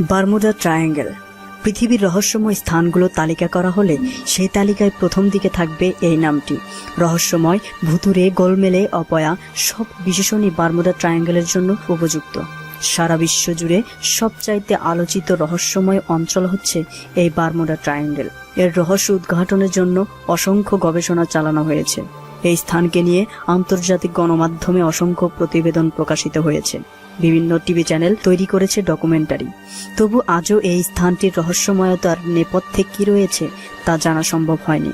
Bermuda triangle. পৃথিবীর রহস্যময় স্থানগুলো তালিকা করা হলে সেই তালিকায় প্রথম দিকে থাকবে এই নামটি। রহস্যময় ভুতুরে গোলমেলে, অপয়া, সব বিশেষণই বারমুডা ট্রায়াঙ্গেলের জন্য উপযুক্ত। সারা বিশ্ব জুড়ে সবচাইতে আলোচিত রহস্যময় অঞ্চল হচ্ছে এই বারমুডা ট্রায়াঙ্গেল। এর রহস্য উদ্ঘাটনের জন্য অসংখ্য গবেষণা চালানো হয়েছে। এই স্থানকে নিয়ে আন্তর্জাতিক গণমাধ্যমে অসংখ্য প্রতিবেদন প্রকাশিত হয়েছে। বিভিন্ন টিভি চ্যানেল তৈরি করেছে ডকুমেন্টারি। তবু আজও এই স্থানটির রহস্যময়তার নেপথ্যে কি রয়েছে তা জানা সম্ভব হয়নি।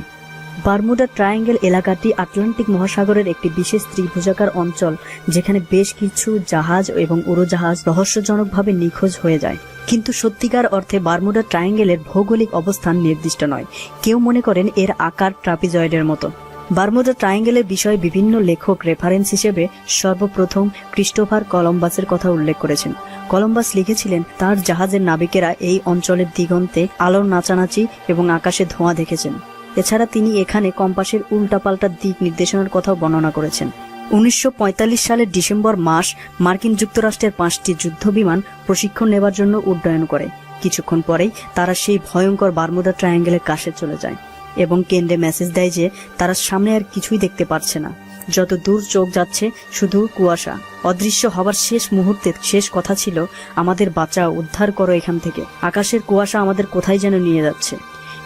বারমুডা ট্রায়াঙ্গেল এলাকাটি আটলান্টিক মহাসাগরের একটি বিশেষ ত্রিভুজাকার অঞ্চল, যেখানে বেশ কিছু জাহাজ এবং উড়োজাহাজ রহস্যজনকভাবে নিখোঁজ হয়ে যায়। কিন্তু সত্যিকার অর্থে বারমুডা ট্রায়াঙ্গেলের ভৌগোলিক অবস্থান নির্দিষ্ট নয়। কেউ মনে করেন এর আকার ট্রাপিজয়েডের মতো। বারমুডা ট্রায়াঙ্গেলের বিষয়ে বিভিন্ন লেখক রেফারেন্স হিসেবে সর্বপ্রথম ক্রিস্টোফার কলম্বাসের কথা উল্লেখ করেছেন। কলম্বাস লিখেছিলেন, তার জাহাজের নাবিকেরা এই অঞ্চলের দিগন্তে আলোর নাচানাচি এবং আকাশে ধোঁয়া দেখেছেন। এছাড়া তিনি এখানে কম্পাসের উল্টাপাল্টা দিক নির্দেশনার কথাও বর্ণনা করেছেন। উনিশশো পঁয়তাল্লিশ সালের ডিসেম্বর মাস মার্কিন যুক্তরাষ্ট্রের পাঁচটি যুদ্ধবিমান প্রশিক্ষণ নেবার জন্য উড্ডয়ন করে। কিছুক্ষণ পরেই তারা সেই ভয়ঙ্কর বারমুডা ট্রায়াঙ্গেলের কাছে চলে যায়। এবং কেন্দ্রে মেসেজ দেয় যে তারা সামনে আর কিছুই দেখতে পারছে না। যত দূর চোখ যাচ্ছে, শুধু কুয়াশা। অদৃশ্য হবার শেষ মুহূর্তে শেষ কথা ছিল, আমাদের বাঁচাও উদ্ধার করো এখান থেকে। আকাশের কুয়াশা আমাদের কোথায় যেন নিয়ে যাচ্ছে।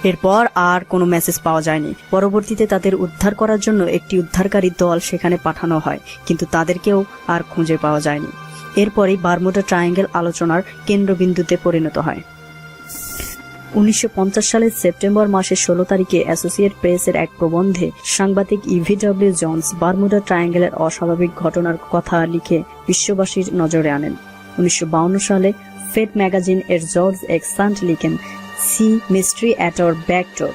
এরপর আর কোনো মেসেজ পাওয়া যায়নি। পরবর্তীতে তাদের উদ্ধার করার জন্য একটি উদ্ধারকারী দল সেখানে পাঠানো হয়, কিন্তু তাদেরকেও আর খুঁজে পাওয়া যায়নি। এরপরেই বারমুডা ট্রায়াঙ্গেল আলোচনার কেন্দ্রবিন্দুতে পরিণত হয়। উনিশশো পঞ্চাশ সালের সেপ্টেম্বর মাসের ষোলো তারিখে অ্যাসোসিয়েট প্রেসের এক প্রবন্ধে সাংবাদিক ইভিডব্লিউ জনস বারমুডা ট্রায়াঙ্গেলের অস্বাভাবিক ঘটনার কথা লিখে বিশ্ববাসীর নজরে আনেন। উনিশশো সালে ফেড ম্যাগাজিন এর জর্জ এক্স সান্ট লিখেন, sea mystery at our backdoor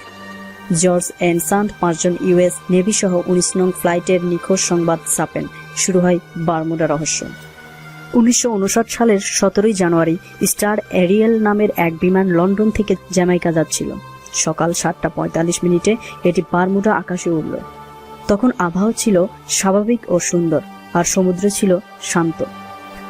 George and Sandt পাঁচজন ইউএস নেভি সহ উনিশ নং ফ্লাইটের নিখোঁজ সংবাদ ছাপেন। শুরু হয় বারমুডা রহস্য। উনিশশো ঊনষাট সালের সতেরোই জানুয়ারি স্টার এরিয়েল নামের এক বিমান লন্ডন থেকে জ্যামাইকা যাচ্ছিল। সকাল সাতটা পঁয়তাল্লিশ মিনিটে এটি বারমুডা আকাশে উড়ল। তখন আবহাওয়া ছিল স্বাভাবিক ও সুন্দর, আর সমুদ্র ছিল শান্ত।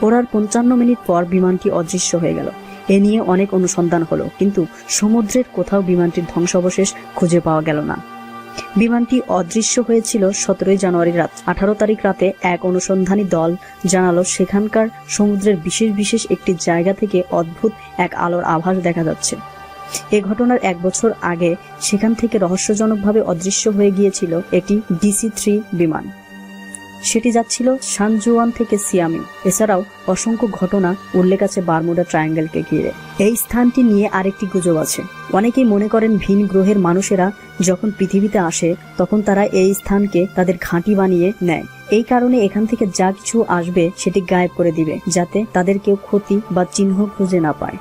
ওরার পঞ্চান্ন মিনিট পর বিমানটি অদৃশ্য হয়ে গেল। এ নিয়ে অনেক অনুসন্ধান হলো, কিন্তু সমুদ্রের কোথাও বিমানটির ধ্বংসাবশেষ খুঁজে পাওয়া গেল না। বিমানটি অদৃশ্য হয়েছিল সতেরোই জানুয়ারি রাত। আঠারো তারিখ রাতে এক অনুসন্ধানী দল জানালো, সেখানকার সমুদ্রের বিশেষ বিশেষ একটি জায়গা থেকে অদ্ভুত এক আলোর আভাস দেখা যাচ্ছে। এ ঘটনার এক বছর আগে সেখান থেকে রহস্যজনকভাবে অদৃশ্য হয়ে গিয়েছিল একটি ডিসি থ্রি বিমান। সেটি যাচ্ছিল সানজুয়ান থেকে সিয়ামি এছাড়াও অসংখ্য ঘটনা উল্লেখ আছে বারমুডা ট্রায়াঙ্গেলকে ঘিরে। এই স্থানটি নিয়ে আরেকটি গুজব আছে। অনেকেই মনে করেন ভিন গ্রহের মানুষেরা যখন পৃথিবীতে আসে, তখন তারা এই স্থানকে তাদের ঘাঁটি বানিয়ে নেয়। এই কারণে এখান থেকে যা কিছু আসবে সেটি গায়েব করে দিবে, যাতে তাদের কেউ ক্ষতি বা চিহ্ন খুঁজে না পায়।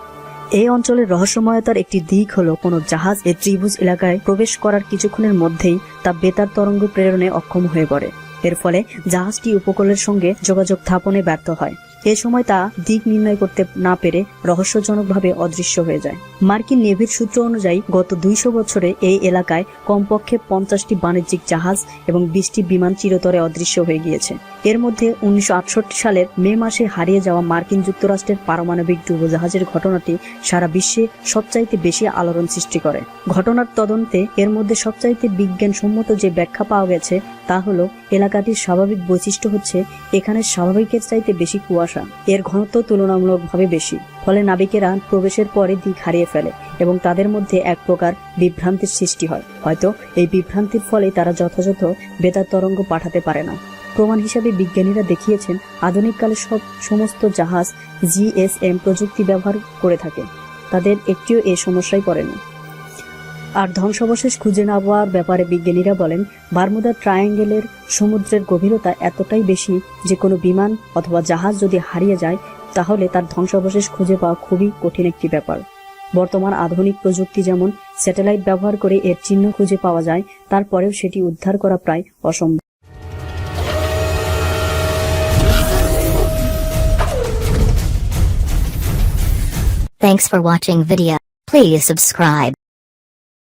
এই অঞ্চলের রহস্যময়তার একটি দিক হলো কোনো জাহাজ এই ত্রিভুজ এলাকায় প্রবেশ করার কিছুক্ষণের মধ্যেই তা বেতার তরঙ্গ প্রেরণে অক্ষম হয়ে পড়ে। এর ফলে জাহাজটি উপকূলের সঙ্গে যোগাযোগ স্থাপনে ব্যর্থ হয়। এ সময় তা দিক নির্ণয় করতে না পেরে রহস্যজনকভাবে অদৃশ্য হয়ে যায়। মার্কিন নেভির সূত্র অনুযায়ী, গত দুইশো বছরে এই এলাকায় কমপক্ষে পঞ্চাশটি বাণিজ্যিক জাহাজ এবং বিশটি বিমান চিরতরে অদৃশ্য হয়ে গিয়েছে। এর মধ্যে উনিশশো আটষট্টি সালের মে মাসে হারিয়ে যাওয়া মার্কিন যুক্তরাষ্ট্রের পারমাণবিক ডুবোজাহাজের ঘটনাটি সারা বিশ্বে সবচাইতে বেশি আলোড়ন সৃষ্টি করে। ঘটনার তদন্তে এর মধ্যে সবচাইতে বিজ্ঞানসম্মত যে ব্যাখ্যা পাওয়া গেছে তা হলো, এলাকাটির স্বাভাবিক বৈশিষ্ট্য হচ্ছে এখানে স্বাভাবিকের চাইতে বেশি কুয়াশা। এর ঘনত্ব তুলনামূলকভাবে বেশি। ফলে নাবিকেরা প্রবেশের পরে দিক হারিয়ে ফেলে এবং তাদের মধ্যে এক প্রকার বিভ্রান্তির সৃষ্টি হয়। হয়তো এই বিভ্রান্তির ফলে তারা যথাযথ বেতার তরঙ্গ পাঠাতে পারে না। প্রমাণ হিসাবে বিজ্ঞানীরা দেখিয়েছেন, আধুনিককালে সব সমস্ত জাহাজ জিএসএম প্রযুক্তি ব্যবহার করে থাকে। তাদের একটিও এ সমস্যায় পড়েনি। আর ধ্বংসাবশেষ খুঁজে না পাওয়ার ব্যাপারে বিজ্ঞানীরা বলেন বারমুদা ট্রায়াঙ্গেলের সমুদ্রের গভীরতা এতটাই বেশি যে কোনো বিমান অথবা জাহাজ যদি হারিয়ে যায়, তাহলে তার ধ্বংসাবশেষ খুঁজে পাওয়া খুবই কঠিন একটি ব্যাপার বর্তমান আধুনিক প্রযুক্তি যেমন স্যাটেলাইট ব্যবহার করে এর চিহ্ন খুঁজে পাওয়া যায়, তারপরেও সেটি উদ্ধার করা প্রায় অসম্ভব Thanks for watching video. Please subscribe.